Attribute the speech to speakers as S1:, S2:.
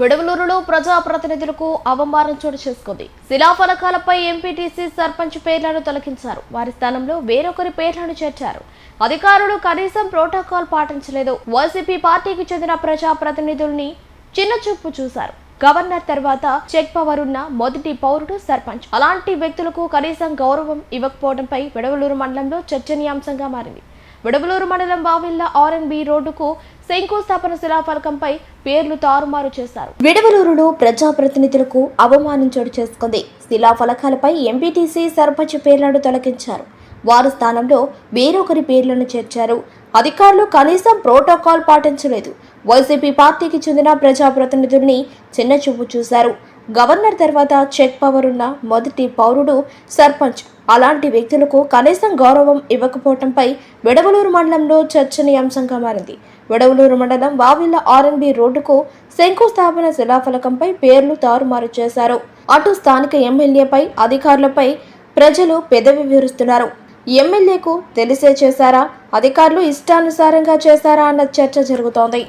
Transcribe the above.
S1: విడవలూరులో ప్రజాప్రతినిధులకు అవమానం చోటు చేసుకుంది. శిలాఫలకాలపై ఎంపీటీసీ సర్పంచ్ పేర్లను తొలగించారు. వారి స్థానంలో వేరొకరి పేర్లను చేర్చారు. అధికారులు కనీసం ప్రోటోకాల్ పాటించలేదు. వైసీపీ పార్టీకి చెందిన ప్రజాప్రతినిధుల్ని చిన్నచూపు చూశారు. గవర్నర్ తర్వాత చెక్ పవర్ ఉన్న మొదటి పౌరుడు సర్పంచ్. అలాంటి వ్యక్తులకు కనీసం గౌరవం ఇవ్వకపోవడంపై విడవలూరు మండలంలో చర్చనీయాంశంగా మారింది. విడవలూరు మండలం బావిల్లా ఆర్ఎన్బి రోడ్డుకు శంకుస్థాపన శిలాఫలకంపై పేర్లు తారుమారు చేశారు. విడవలూరులో ప్రజాప్రతినిధులకు అవమానం చోటు చేసుకుంది. శిలాఫలకాలపై ఎంపీటీసీ సర్పంచ్ పేర్లను తొలగించారు. వారి స్థానంలో వేరొకరి పేర్లను చేర్చారు. అధికారులు కనీసం ప్రోటోకాల్ పాటించలేదు. వైసీపీ పార్టీకి చెందిన ప్రజాప్రతినిధుల్ని చిన్నచూపు చూశారు. గవర్నర్ తర్వాత చెక్ పవర్ ఉన్న మొదటి పౌరుడు సర్పంచ్. అలాంటి వ్యక్తులకు కనీసం గౌరవం ఇవ్వకపోవడంపై విడవలూరు మండలంలో చర్చనీయాంశంగా మారింది. విడవలూరు మండలం వావిల్ల ఆర్ఎన్బి రోడ్డుకు శంకుస్థాపన శిలాఫలకంపై పేర్లు తారుమారు చేశారు. అటు స్థానిక ఎమ్మెల్యేపై అధికారులపై ప్రజలు పెదవి విరుస్తున్నారు. ఎమ్మెల్యేకు తెలిసే చేశారా? అధికారులు ఇష్టానుసారంగా చేశారా? అన్న చర్చ జరుగుతోంది.